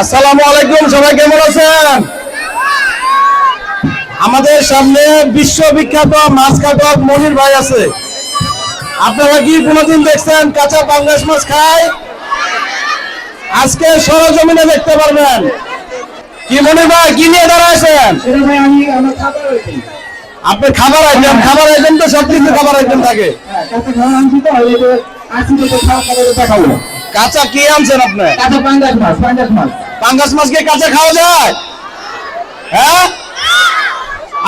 আসসালামু আলাইকুম, সবাই কেমন আছেন? আমাদের সামনে বিশ্ববিখ্যাত মাছ কাটক মনির ভাই আছে। আপনারা কি কোনোদিন দেখছেন কাঁচা পাঙ্গাস মাছ খায় আজকে সরজমিনে দেখতে পারবেন। কি মনির ভাই, কি নিয়ে দাঁড়াইছেন আপনার খাবার আইটেম খাবার আইটেম তো সব কিছু খাবার আইটেম থাকে। কাঁচা কি আনছেন আপনি? পাঙ্গাস মাছকে কাঁচা খাওয়া যায়? হ্যাঁ?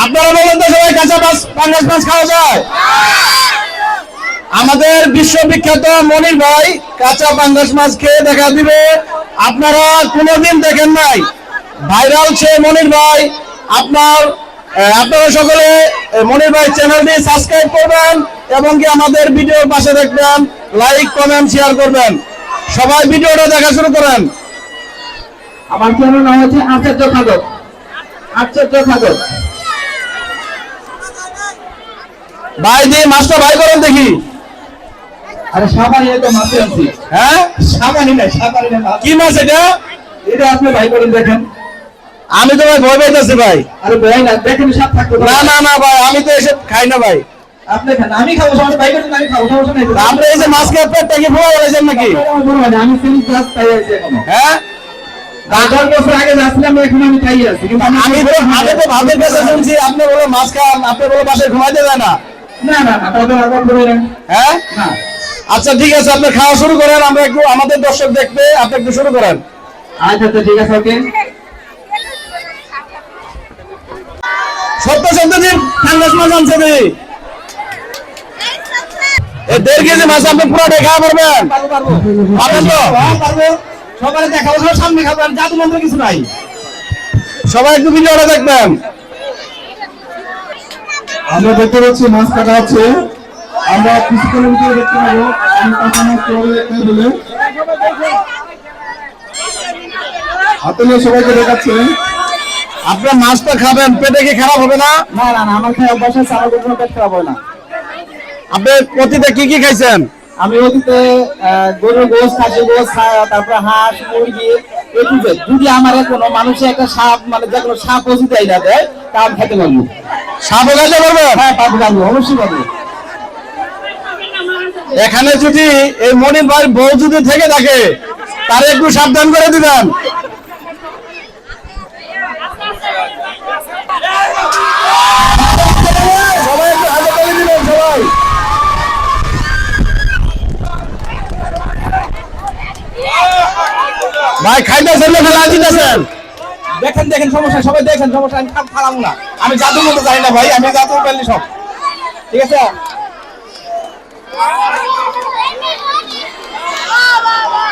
আপনারা বলেন তো সবাই কাঁচা মাছ পাঙ্গাস মাছ খাওয়া যায়? আমাদের বিশ্ববিখ্যাত মনির ভাই কাঁচা পাঙ্গাস মাছ খেয়ে দেখা দিবে। আপনারা কোনোদিন দেখেন নাই। ভাইরাল সে মনির ভাই। আপনার আপনারা সকলে মনির ভাই চ্যানেলটি সাবস্ক্রাইব করবেন এবং কি আমাদের ভিডিওর পাশে দেখবেন। লাইক কমেন্ট শেয়ার করবেন। সবাই ভিডিওটা দেখা শুরু করেন। আমার চ্যানেল নাম হচ্ছে আচার্য খাদক আচার্য খাদক ভাই দিয়ে মাছটা ভাই করেন দেখি। আরে সাবানি তো মাছ আনছি হ্যাঁ? সাবানি না সাবানি না কি মাছ এটা? এটা আপনি ভাই করেন দেখেন। আমি তো ভাই ভয় পাইতেছি ভাই। আরে ভাই না দেখেন সব থাকতো না না না ভাই আমি তো এসব খাই না ভাই। আপনি খান আমি খাব সমস্যা ভাই করেন আমি খাব সমস্যা নেই আপনি এই যে মাছ খেয়ে পেটটা কি বলেছেন নাকি? আমার বড় ভাই, আমি সিলিপ ক্লাস তাই আছি এখনও। হ্যাঁ? দশ বছর আগে যাচ্ছিলাম এখন আমি খাই আছি কিন্তু আমি তো আমি তো ভাবের কাছে শুনছি আপনি বলে মাছ খান আপনি বলে বাসায় ঘুমাইতে যায় না। না না না তবে আবার বলে না। হ্যাঁ? আচ্ছা ঠিক আছে আপনি খাওয়া শুরু করেন আমরা একটু আমাদের দর্শক দেখবে আপনি একটু শুরু করেন। আচ্ছা তো ঠিক আছে ওকে। সত্য সত্য জি ঠান্ডাস মাছ আনছে দি এই দেড় কেজি মাছ আপনি পুরো দেখা পারবেন পারব পারব পারবেন তো? সকালে দেখাবো সব সামনে খাব জাদু মন্ত্র কিছু নাই। সবাই একটু ভিডিওটা দেখবেন। আমরা দেখতে পাচ্ছি মাছ কাটা হচ্ছে। আমরা কিছুক্ষণের ভিতরে দেখতে পাবো হাতে নিয়ে সবাইকে দেখাচ্ছে। আপনার মাছটা খাবেন পেটে কি খারাপ হবে না? না আমার অভ্যাস আছে আমার পেট খারাপ হয় না। আপনি অতীতে কি কি খাইছেন? আমি গরুর গোস খাসি গোস তারপরে হাঁস মুরগি যদি আমার কোনো মানুষে একটা সাপ মানে যে কোনো সাপ ওষুধ দেয় না দেয় তা আমি খেতে পারব। সাপও খাইতে হ্যাঁ পারব পারব অবশ্যই পারব। এখানে যদি এই মনির ভাই বউ যদি থেকে থাকে তার একটু সাবধান করে দিবেন সবাই একটু হাতে তালি দিবেন সবাই ভাই খাইতেছেন না ফেলা দিতেছেন। দেখেন দেখেন সমস্যা সবাই দেখেন সমস্যা আমি খাম খারাপ না। আমি জাদুর মতো জানি না ভাই আমি জাদু পারলি সব। ঠিক আছে?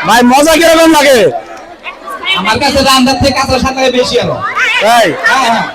ভাই মজা কীরকম লাগে? আমার কাছে রান্নার থেকে কাঁচা সাঁতারে বেশি আলো ভাই। হ্যাঁ হ্যাঁ।